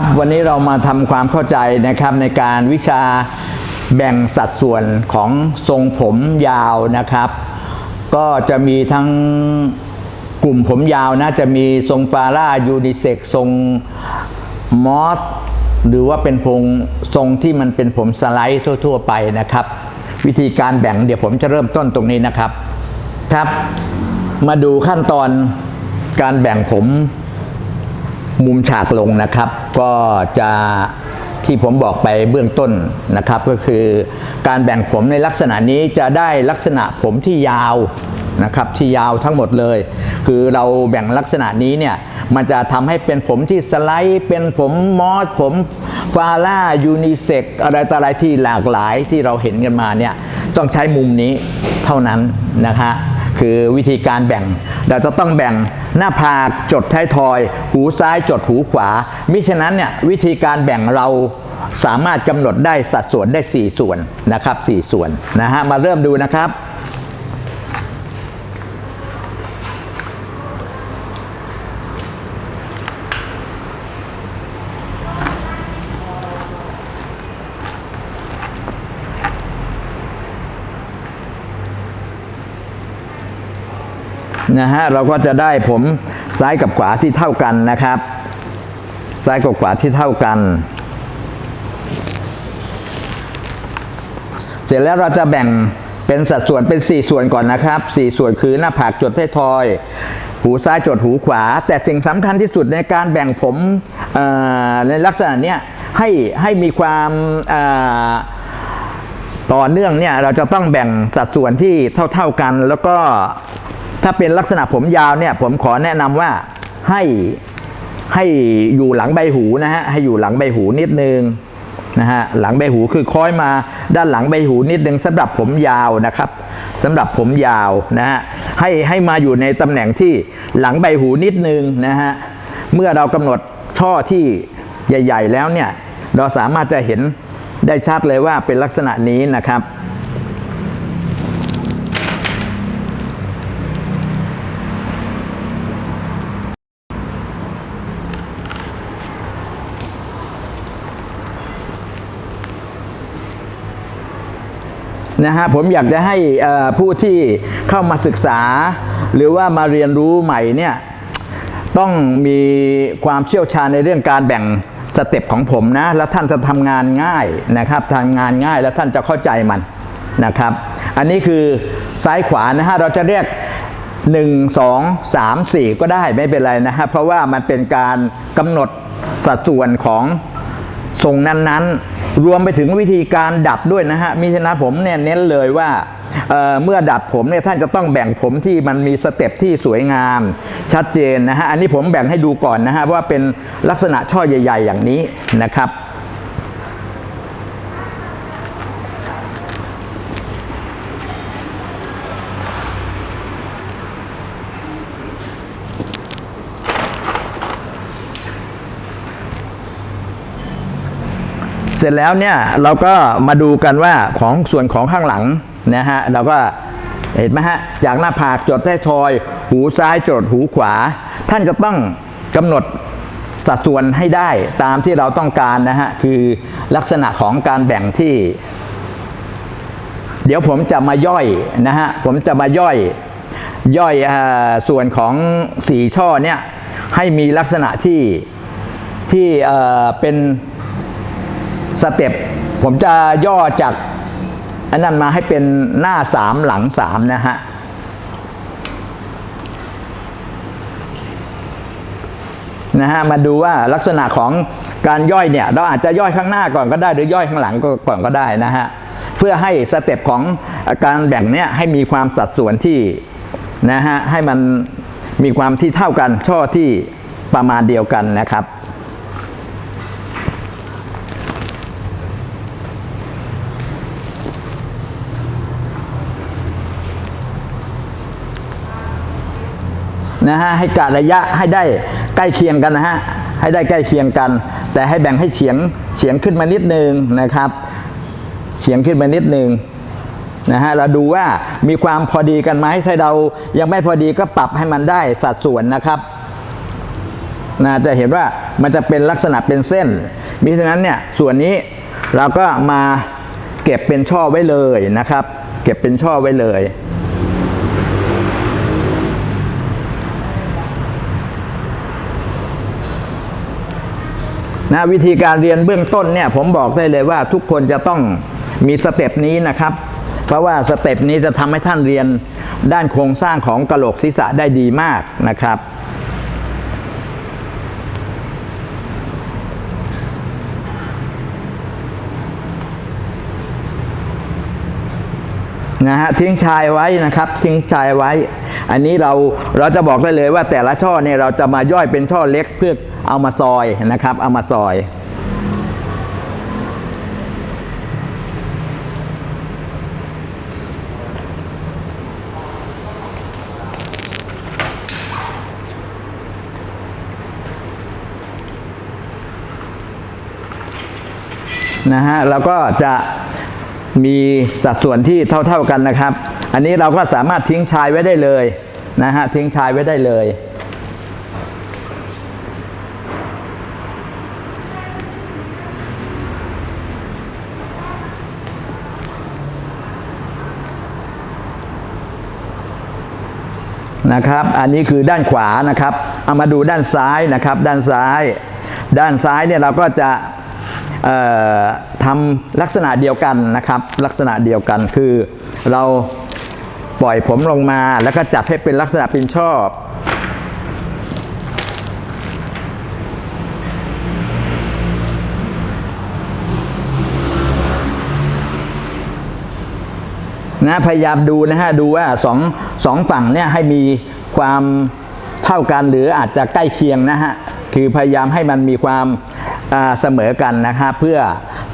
ครับ วันนี้เรามาทำความเข้าใจนะครับในการวิชาแบ่งสัดส่วนของทรงผมยาวนะครับ ก็จะมีทั้งกลุ่มผมยาวนะจะมีทรงฟาร่ายูนิเซ็กทรงมอสหรือว่าเป็นพงทรงที่มันเป็นผมสไลด์ทั่ว ๆ ไปนะครับ วิธีการแบ่งเดี๋ยวผมจะเริ่มต้นตรงนี้นะครับครับ มาดูขั้นตอนการแบ่งผม มุมฉากลงนะครับ ก็จะที่ผมบอกไปเบื้องต้นนะครับ ก็คือการแบ่งผมในลักษณะนี้จะได้ลักษณะผมที่ยาวนะครับที่ยาวทั้งหมดเลย คือเราแบ่งลักษณะนี้เนี่ยมันจะทำให้เป็นผมที่สไลด์ เป็นผมมอสผมฟาร่ายูนิเซกอะไรต่ออะไรที่หลากหลายที่เราเห็นกันมาเนี่ยต้องใช้มุมนี้เท่านั้นนะฮะ คือวิธีการแบ่ง เราจะต้องแบ่งหน้าผากจดท้ายทอย หูซ้ายจดหูขวา มิฉะนั้นเนี่ยวิธีการแบ่งเราสามารถกำหนดได้สัดส่วนได้ 4 ส่วนนะครับ4ส่วนนะฮะมาเริ่มดูนะครับ นะฮะเราก็จะได้ผมซ้ายกับขวาที่เท่ากันนะครับ ซ้ายกับขวาที่เท่ากัน เสร็จแล้วเราจะแบ่งเป็นสัดส่วนเป็น 4 ส่วนก่อนนะครับ 4 ส่วนคือหน้าผากจดท้ายทอย หูซ้ายจดหูขวา แต่สิ่งสำคัญที่สุดในการแบ่งผมในลักษณะเนี้ยให้ให้มีความต่อเนื่องเนี่ยเราจะต้องแบ่งสัดส่วนที่เท่า ๆกัน แล้วก็ ถ้าเป็นลักษณะผมยาวเนี่ยผมขอแนะนำว่าให้ให้อยู่หลังใบหูนะฮะให้อยู่หลังใบหูนิดนึงนะฮะหลังใบหูคือคล้อยมาด้านหลังใบหูนิดนึงสำหรับผมยาวนะครับสำหรับผมยาวนะฮะให้ให้มาอยู่ในตำแหน่งที่หลังใบหูนิดนึงนะฮะเมื่อเรากำหนดช่อที่ใหญ่ ๆ แล้วเนี่ยเราสามารถจะเห็นได้ชัดเลยว่าเป็นลักษณะนี้นะครับ นะฮะผมอยากจะให้ผู้ที่เข้ามาศึกษา หรือว่ามาเรียนรู้ใหม่เนี่ยต้องมีความเชี่ยวชาญในเรื่องการแบ่งสเต็ปของผมนะ แล้วท่านจะทำงานง่ายนะครับทำงานง่ายแล้วท่านจะเข้าใจมันนะครับ อันนี้คือซ้ายขวานะฮะเราจะเรียก 1 2 3 4 ก็ได้ไม่เป็นไรนะฮะเพราะว่ามันเป็นการกำหนดสัดส่วนของ ทรงนั้นๆ รวมไปถึงวิธีการดัดด้วยนะฮะมิฉะนั้นผมเนี่ยเน้นเลยว่าเเมื่อดัดผมเนี่ยท่านจะต้องแบ่งผมที่มันมีสเต็ปที่สวยงาม ชัดเจนนะฮะอันนี้ผมแบ่งให้ดูก่อนนะฮะว่าเป็นลักษณะช่อใหญ่ ๆ อย่างนี้นะครับ เสร็จแล้วเนี่ยเราก็มาดูกันว่าของส่วนของข้างหลังนะฮะเราก็เห็นไหมฮะจากหน้าผากจดท้ายทอย หูซ้ายจดหูขวา ท่านจะต้องกำหนดสัดส่วนให้ได้ตามที่เราต้องการนะฮะคือลักษณะของการแบ่งที่ เดี๋ยวผมจะมาย่อยนะฮะผมจะมาย่อยย่อยอส่วนของสีช่อเนี่ยให้มีลักษณะที่ที่เออเป็น สเต็ปผมจะย่อจากอันนั้นมาให้เป็นหน้าสามหลังสามนะฮะนะฮะมาดูว่าลักษณะของการย่อยเนี่ย เราอาจจะย่อยข้างหน้าก่อนก็ได้หรือย่อยข้างหลังก่อนก็ได้นะฮะเพื่อให้สเต็ปของการแบ่งเนี่ยให้มีความสัดส่วนที่นะฮะให้มันมีความที่เท่ากันช่อที่ประมาณเดียวกันนะครับ นะฮะให้กะระยะให้ได้ใกล้เคียงกันนะฮะให้ได้ใกล้เคียงกัน แต่ให้แบ่งให้เฉียงเฉียงขึ้นมานิดนึงนะครับเฉียงขึ้นมานิดนึงนะฮะเราดูว่ามีความพอดีกันไหมถ้าเรายังไม่พอดีก็ปรับให้มันได้สัดส่วนนะครับนะจะเห็นว่ามันจะเป็นลักษณะเป็นเส้นมิฉะนั้นเนี่ยส่วนนี้เราก็มาเก็บเป็นช่อไว้เลยนะครับ เก็บเป็นช่อไว้เลย นะวิธีการเรียนเบื้องต้นเนี่ยผมบอกได้เลยว่าทุกคนจะต้องมีสเต็ปนี้นะครับ เพราะว่าสเต็ปนี้จะทำให้ท่านเรียนด้านโครงสร้างของกระโหลกศีรษะได้ดีมากนะครับ นะฮะทิ้งชายไว้นะครับทิ้งชายไว้ อันนี้เราเราจะบอกได้เลยว่าแต่ละช่อเนี่ยเราจะมาย่อยเป็นช่อเล็กเพื่อเอามาซอยนะครับ เอามาซอยนะฮะแล้วก็จะ มีสัดส่วนที่เท่าๆกันนะครับ อันนี้เราก็สามารถทิ้งชายไว้ได้เลยนะฮะทิ้งชายไว้ได้เลยนะครับ อันนี้คือด้านขวานะครับ เอามาดูด้านซ้ายนะครับ ด้านซ้าย ด้านซ้ายเนี่ยเราก็จะ ทำลักษณะเดียวกันนะครับ ลักษณะเดียวกันคือเราปล่อยผมลงมาแล้วก็จัดให้เป็นลักษณะเป็นชอบนะพยายามดูนะฮะดูว่าสองสองฝั่งเนี่ยให้มีความเท่ากันหรืออาจจะใกล้เคียงนะฮะคือพยายามให้มันมีความ เสมอกันนะฮะเพื่อ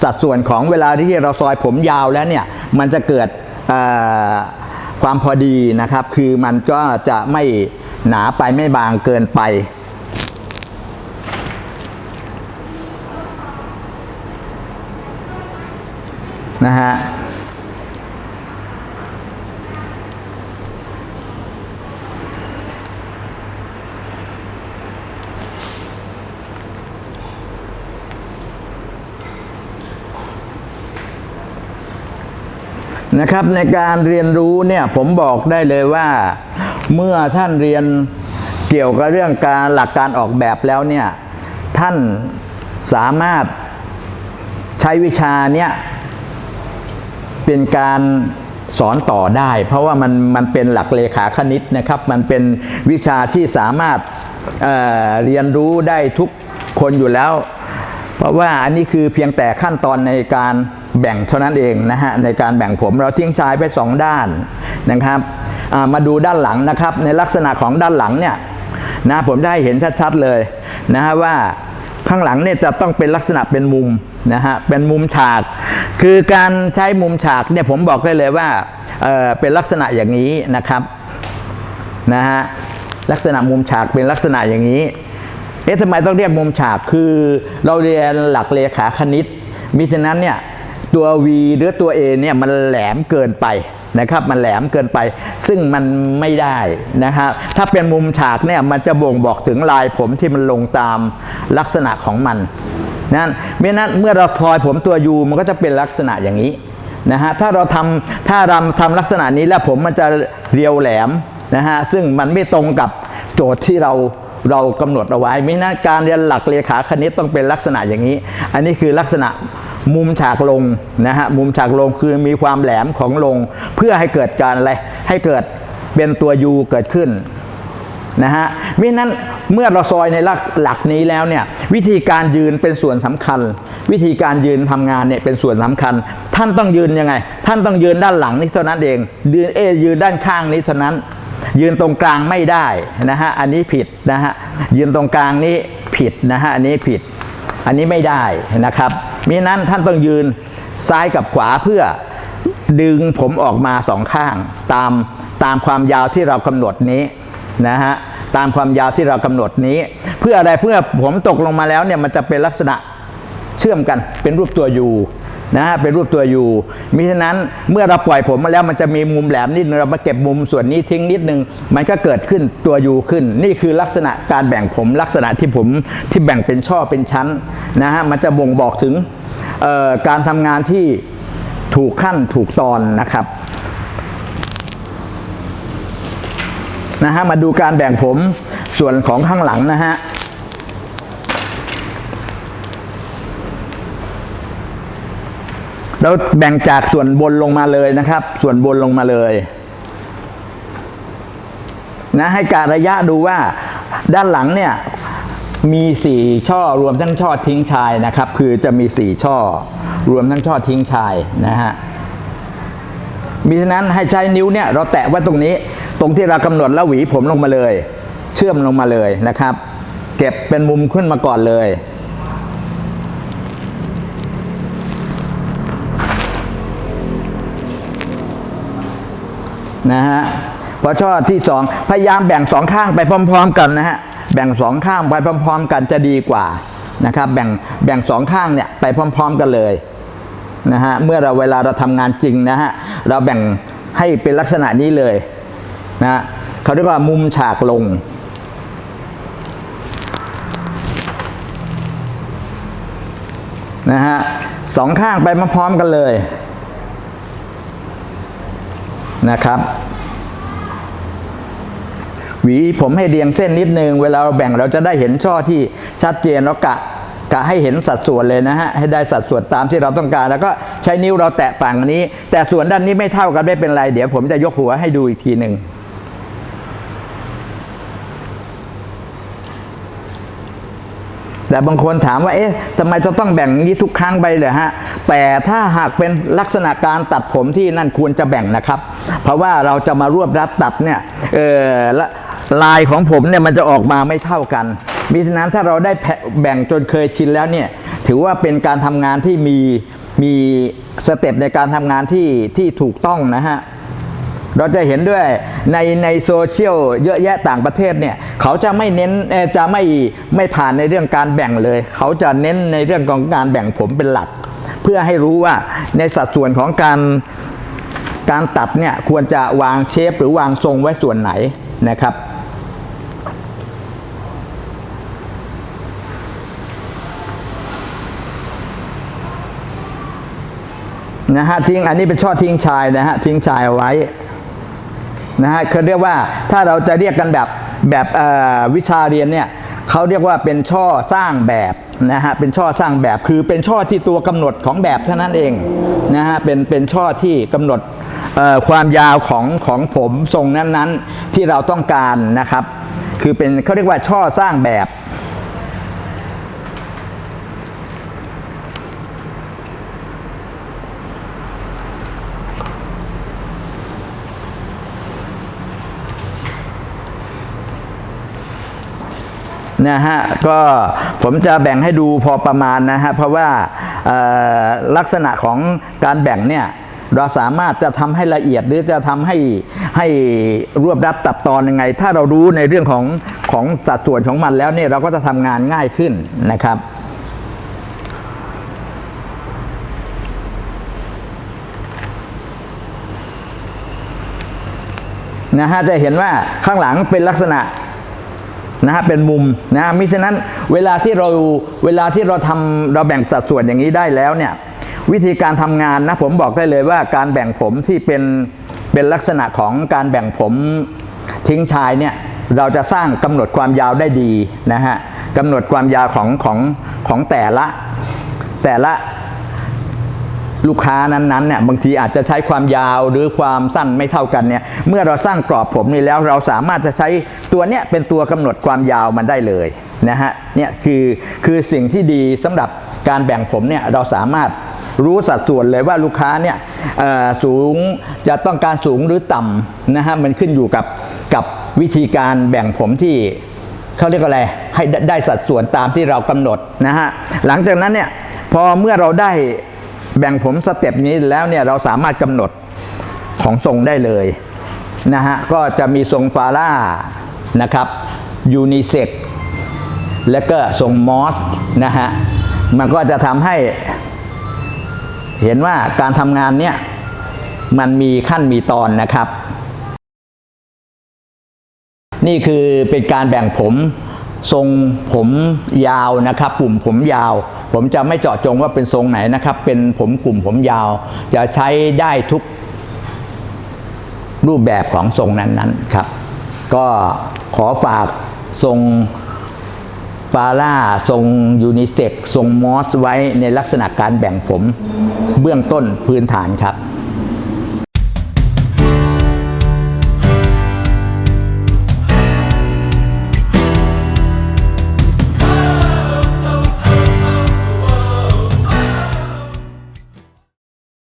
สัดส่วนของเวลาที่เราซอยผมยาวแล้วเนี่ยมันจะเกิดความพอดีนะครับ คือมันก็จะไม่หนาไปไม่บางเกินไปนะฮะ นะครับในการเรียนรู้เนี่ยผมบอกได้เลยว่า เมื่อท่านเรียนเกี่ยวกับเรื่องการหลักการออกแบบแล้วเนี่ยท่านสามารถใช้วิชาเนี่ยเป็นการสอนต่อได้ เพราะว่ามันมันเป็นหลักเลขาคณิตนะครับ มันเป็นวิชาที่สามารถเเรียนรู้ได้ทุกคนอยู่แล้ว เพราะว่าอันนี้คือเพียงแต่ขั้นตอนในการ แบ่งเท่านั้นเองนะฮะในการแบ่งผมเราทิ้งชายไปสองด้านนะครับามาดูด้านหลังนะครับ ในลักษณะของด้านหลังเนี่ยนะผมได้เห็นชัดๆเลยนะฮะว่าข้างหลังเนี่ยจะต้องเป็นลักษณะเป็นมุมนะฮะเป็นมุมฉาก คือการใช้มุมฉากเนี่ยผมบอกได้เลยว่าเออเป็นลักษณะอย่างนี้นะครับนะฮะลักษณะมุมฉากเป็นลักษณะอย่างนี้เอ๊ะทำไมต้องเรียกมุมฉากคือเราเรียนหลักเลขาคณิตมิฉะนั้นเนี่ย ตัว V หรือตัว A เนี่ยมันแหลมเกินไปนะครับมันแหลมเกินไป ซึ่งมันไม่ได้นะครับถ้าเป็นมุมฉากเนี่ยมันจะบ่งบอกถึงลายผมที่มันลงตามลักษณะของมันนั้นเมื่อนั้นเมื่อเราทอยผมตัว U มันก็จะเป็นลักษณะอย่างนี้นะฮะถ้าเราทำถ้าเราทำลักษณะนี้แล้วผมมันจะเรียวแหลมนะฮะซึ่งมันไม่ตรงกับโจทย์ที่เราเรากำหนดเอาไว้ไม่นั้นการเรียนหลักเลขาคณิตต้องเป็นลักษณะอย่างนี้ อันนี้คือลักษณะ มุมฉากลงนะฮะมุมฉากลงคือมีความแหลมของลง เพื่อให้เกิดการอะไรให้เกิดเป็นตัว U เกิดขึ้นนะฮะมินั้นเมื่อเราซอยในหลักหลักนี้แล้วเนี่ยวิธีการยืนเป็นส่วนสำคัญ วิธีการยืนทำงานเนี่ยเป็นส่วนสำคัญ ท่านต้องยืนยังไง ท่านต้องยืนด้านหลังนี้เท่านั้นเองยืนเอยยืนด้านข้างนี้เท่านั้น ยืนตรงกลางไม่ได้นะฮะอันนี้ผิดนะฮะยืนตรงกลางนี้ผิดนะฮะอันนี้ผิด อันนี้ไม่ได้นะครับมินั้นท่านต้องยืนซ้ายกับขวาเพื่อดึงผมออกมาสองข้างตามตามความยาวที่เรากำหนดนี้นะฮะตามความยาวที่เรากำหนดนี้ เพื่ออะไรเพื่อผมตกลงมาแล้วเนี่ยมันจะเป็นลักษณะเชื่อมกันเป็นรูปตัวยู นะฮะเป็นรูปตัวยูมิฉะนั้นเมื่อเราปล่อยผมมาแล้วมันจะมีมุมแหลมนิดนึงเรามาเก็บมุมส่วนนี้ทิ้งนิดนึง มันก็เกิดขึ้นตัวยูขึ้น นี่คือลักษณะการแบ่งผมลักษณะที่ผมที่แบ่งเป็นช่อเป็นชั้นนะฮะมันจะบ่งบอกถึงการทำงานที่ถูกขั้นถูกตอนนะครับนะฮะมาดูการแบ่งผมส่วนของข้างหลังนะฮะ เราแบ่งจากส่วนบนลงมาเลยนะครับ ส่วนบนลงมาเลยนะให้การระยะดูว่าด้านหลังเนี่ยมีสี่ช่อรวมทั้งช่อทิ้งชายนะครับ คือจะมีสี่ช่อ รวมทั้งช่อทิ้งชายนะฮะมิฉะนั้นให้ใช้นิ้วเนี่ยเราแตะไว้ตรงนี้ ตรงที่เรากำหนดแล้วหวีผมลงมาเลย เชื่อมลงมาเลยนะครับ เก็บเป็นมุมขึ้นมาก่อนเลย นะฮะพอช่อที่สองพยายามแบ่งสองข้างไปพร้อม ๆ กันนะฮะแบ่งสองข้างไปพร้อม ๆ กันจะดีกว่านะครับแบ่งแบ่งสองข้างเนี่ยไปพร้อม ๆ กันเลยนะฮะเมื่อเราเวลาเราทำงานจริงนะฮะเราแบ่งให้เป็นลักษณะนี้เลยนะฮะเขาเรียกว่ามุมฉากลงนะฮะสองข้างไปมาพร้อมกันเลย นะครับ หวีผมให้เรียงเส้นนิดนึง เวลาเราแบ่งเราจะได้เห็นช่อที่ชัดเจนแล้วกะกะให้เห็นสัดส่วนเลยนะฮะ ให้ได้สัดส่วนตามที่เราต้องการ แล้วก็ใช้นิ้วเราแตะฝั่งนี้ แต่ส่วนด้านนี้ไม่เท่ากันไม่เป็นไร เดี๋ยวผมจะยกหัวให้ดูอีกทีหนึ่งแต่บางคนถามว่า เอ๊ะทำไมจะต้องแบ่งอย่างนี้ทุกครั้งไปเลยฮะ แต่ถ้าหากเป็นลักษณะการตัดผมที่นั่นควรจะแบ่งนะครับ เพราะว่าเราจะมารวบรัดตัดเนี่ยเออละลายของผมเนี่ยมันจะออกมาไม่เท่ากันมิฉะนั้นถ้าเราได้แบ่งจนเคยชินแล้วเนี่ยถือว่าเป็นการทำงานที่มีมีสเต็ปในการทำงานที่ที่ถูกต้องนะฮะเราจะเห็นด้วยในในโซเชียลเยอะแยะต่างประเทศเนี่ยเขาจะไม่เน้นจะไม่ไม่ผ่านในเรื่องการแบ่งเลย เขาจะเน้นในเรื่องของการแบ่งผมเป็นหลัก เพื่อให้รู้ว่าในสัดส่วนของการ การตัดเนี่ยควรจะวางเชฟหรือวางทรงไว้ส่วนไหนนะครับนะฮะทิ้งอันนี้เป็นช่อทิ้งชายนะฮะทิ้งชายเอาไว้นะฮะเขาเรียกว่าถ้าเราจะเรียกกันแบบแบบวิชาเรียนเนี่ยเขาเรียกว่าเป็นช่อสร้างแบบนะฮะเป็นช่อสร้างแบบคือเป็นช่อที่ตัวกำหนดของแบบเท่านั้นเองนะฮะเป็นเป็นช่อที่กำหนด ความยาวของของผมทรงนั้นๆ ที่เราต้องการนะครับ คือเป็นเขาเรียกว่าช่อสร้างแบบนะฮะก็ผมจะแบ่งให้ดูพอประมาณนะฮะเพราะว่าลักษณะของการแบ่งเนี่ย เราสามารถจะทำให้ละเอียดหรือจะทำให้ให้รวบรัดตัดตอนยังไง ถ้าเรารู้ในเรื่องของของสัดส่วนของมันแล้วเนี่ยเราก็จะทำงานง่ายขึ้นนะครับนะฮะจะเห็นว่าข้างหลังเป็นลักษณะนะฮะเป็นมุมนะฮะมิฉะนั้นเวลาที่เราเวลาที่เราทำเราแบ่งสัดส่วนอย่างนี้ได้แล้วเนี่ย วิธีการทำงานนะผมบอกได้เลยว่าการแบ่งผมที่เป็นเป็นลักษณะของการแบ่งผมทิ้งชายเนี่ยเราจะสร้างกำหนดความยาวได้ดีนะฮะกำหนดความยาวของของของแต่ละแต่ละลูกค้านั้นๆเนี่ยบางทีอาจจะใช้ความยาวหรือความสั้นไม่เท่ากันเนี่ยเมื่อเราสร้างกรอบผมนี้แล้วเราสามารถจะใช้ตัวเนี้ยเป็นตัวกำหนดความยาวมันได้เลยนะฮะเนี่ยคือคือสิ่งที่ดีสำหรับการแบ่งผมเนี่ยเราสามารถ รู้สัดส่วนเลยว่าลูกค้าเนี่ยสูงจะต้องการสูงหรือต่ำนะฮะมันขึ้นอยู่กับกับวิธีการแบ่งผมที่เขาเรียกอะไรให้ได้ไดสัดส่วนตามที่เรากำหนดนะฮะหลังจากนั้นเนี่ยพอเมื่อเราได้แบ่งผมสเต็ปนี้แล้วเนี่ยเราสามารถกำหนดของทรงได้เลยนะฮะก็จะมีทรงฟาร่านะครับยูนิเซ็กและก็ทรงมอสนะฮะมันก็จะทำให้ เห็นว่าการทำงานเนี่ยมันมีขั้นมีตอนนะครับ นี่คือเป็นการแบ่งผมทรงผมยาวนะครับ กลุ่มผมยาว ผมจะไม่เจาะจงว่าเป็นทรงไหนนะครับ เป็นผมกลุ่มผมยาว จะใช้ได้ทุกรูปแบบของทรงนั้นๆครับ ก็ขอฝากทรงฟาร่าทรงยูนิเซ็กทรงมอสไว้ในลักษณะการแบ่งผม เบื้องต้นพื้นฐานครับ